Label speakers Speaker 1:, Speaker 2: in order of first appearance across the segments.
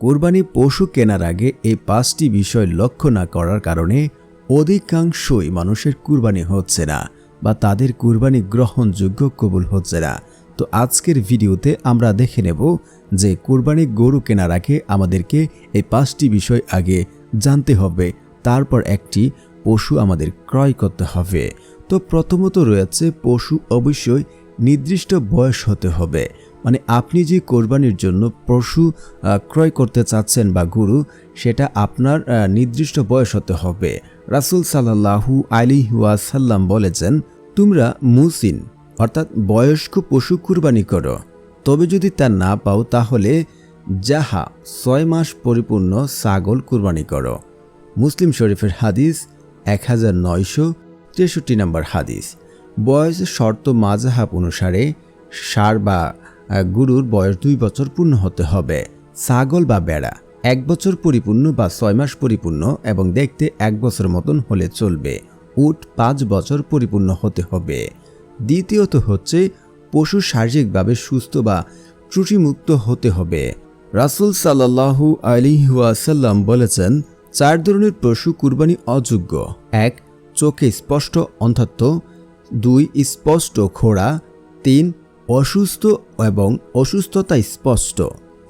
Speaker 1: কোরবানি পশু কেনার আগে এই পাঁচটি বিষয় লক্ষ্য না করার কারণে অধিকাংশই মানুষের কুরবানি হচ্ছে না বা তাদের কুরবানি গ্রহণযোগ্য কবুল হচ্ছে না। তো আজকের ভিডিওতে আমরা দেখে নেব যে কুরবানি গরু কেনার আগে আমাদেরকে এই পাঁচটি বিষয় আগে জানতে হবে, তারপর একটি পশু আমাদের ক্রয় করতে হবে। তো প্রথমত রয়েছে পশু অবশ্যই নির্দিষ্ট বয়স হতে হবে। মানে আপনি যে কোরবানির জন্য পশু ক্রয় করতে চাচ্ছেন বা গরু, সেটা আপনার নির্দিষ্ট বয়স হতে হবে। রাসুল সাল্লাহু আলি ওয়াসাল্লাম বলেছেন, তোমরা মুসিন, অর্থাৎ বয়স্ক পশু কুরবানি করো। তবে যদি তা না পাও, তাহলে যাহা ছয় মাস পরিপূর্ণ ছাগল কুরবানি করো। মুসলিম শরীফের হাদিস এক হাজার নয়শো তেষট্টি নম্বর হাদিস। বয়স শর্ত মাজাহাব অনুসারে সার বা গরুর বয়স দুই বছর পূর্ণ হতে হবে। ছাগল বা বেড়া, এক বছর পরিপূর্ণ বা ছয় মাস পরিপূর্ণ এবং দেখতে এক বছর মতন হলে চলবে। উট পাঁচ বছর পরিপূর্ণ হতে হবে। দ্বিতীয়ত হচ্ছে, পশু শারীরিকভাবে সুস্থ বা ত্রুটিমুক্ত হতে হবে। রাসুল সাল্লাহু আলিহাসাল্লাম বলেছেন, চার ধরনের পশু কুরবানি অযোগ্য। এক, চোখে স্পষ্ট অন্ধত্ব। দুই, স্পষ্ট খোড়া তিন অসুস্থ এবং অসুস্থতা স্পষ্ট।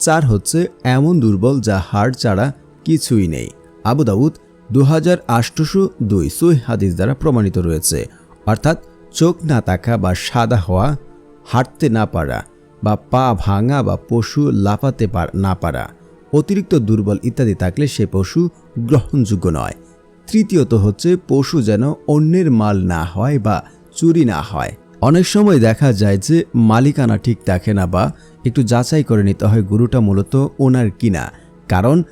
Speaker 1: চার হচ্ছে এমন দুর্বল যা হাড় ছাড়া কিছুই নেই। আবু দাউদ দু হাজার আটশোশো দুই সই হাদিস দ্বারা প্রমাণিত রয়েছে। অর্থাৎ চোখ না থাকা বা সাদা হওয়া, হাঁটতে না পারা বা পা ভাঙা বা পশু লাফাতে না পারা, অতিরিক্ত দুর্বল ইত্যাদি থাকলে সে পশু গ্রহণযোগ্য নয়। তৃতীয়ত হচ্ছে পশু যেন অন্যের মাল না হয় বা চুরি না হয়। অনেক সময় দেখা যায় যে মালিকানা ঠিক থাকে না বা একটু যাচাই করে নিতে হয় গরুটা মূলত ওনার কিনা। কারণ,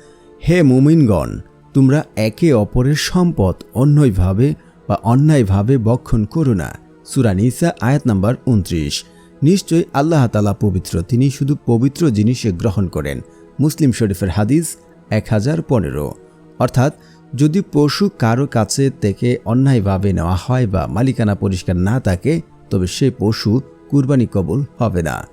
Speaker 1: হে মুমিনগণ, তোমরা একে অপরের সম্পদ অন্যভাবে বা অন্যায়ভাবে বক্ষণ করো না। সুরা নিসা, আয়াত নাম্বার উনত্রিশ। নিশ্চয়ই আল্লাহ তালা পবিত্র, তিনি শুধু পবিত্র জিনিসে গ্রহণ করেন। মুসলিম শরীফের হাদিস এক হাজার পনেরো। অর্থাৎ, যদি পশু কারও কাছে থেকে অন্যায়ভাবে নেওয়া হয় বা মালিকানা পরিষ্কার না থাকে তবে সে পশু কুরবানি কবল হবে না।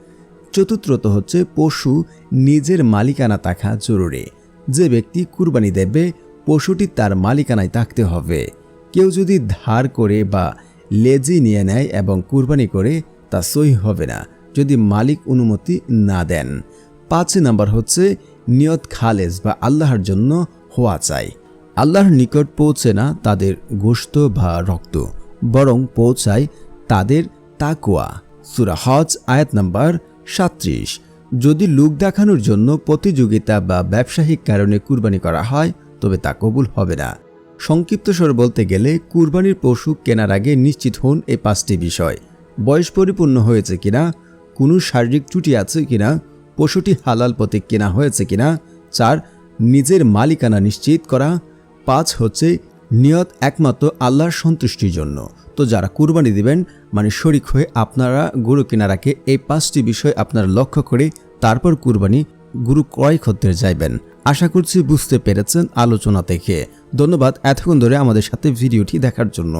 Speaker 1: চতুর্থত হচ্ছে পশু নিজের মালিকানা থাকা জরুরি। যে ব্যক্তি কুরবানি দেবে, পশুটি তার মালিকানায় থাকতে হবে। কেউ যদি ধার করে বা লেজি নিয়ে নেয় এবং কুরবানি করে, তা সই হবে না, যদি মালিক অনুমতি না দেন। পাঁচ নাম্বার হচ্ছে নিয়ত খালেজ বা আল্লাহর জন্য হওয়া চাই। আল্লাহর নিকট পৌঁছে না তাদের গোশত বা রক্ত, বরং পৌঁছায় তাদের তাকুয়া সুরা হজ, আয়াত নম্বর সাত্রিশ যদি লুক দেখানোর জন্য প্রতিযোগিতা বা ব্যবসায়িক কারণে কুরবানি করা হয়, তবে তা কবুল হবে না। সংক্ষিপ্ত স্বরে বলতে গেলে, কুরবানির পশু কেনার আগে নিশ্চিত হন এই পাঁচটি বিষয়। বয়স পরিপূর্ণ হয়েছে কিনা, কোনো শারীরিক ত্রুটি আছে কিনা, পশুটি হালাল পথে কেনা হয়েছে কিনা, চার, নিজের মালিকানা নিশ্চিত করা, পাঁচ হচ্ছে নিয়ত একমাত্র আল্লাহর সন্তুষ্টির জন্য। তো যারা কুরবানি দিবেন মানে শরিক হয়ে আপনারা গরু কেনার আগে এই পাঁচটি বিষয় আপনারা লক্ষ্য করে তারপর কুরবানি গুরু ক্রয় ক্ষত্রে যাইবেন। আশা করছি বুঝতে পেরেছেন আলোচনা থেকে। ধন্যবাদ এতক্ষণ ধরে আমাদের সাথে ভিডিওটি দেখার জন্য।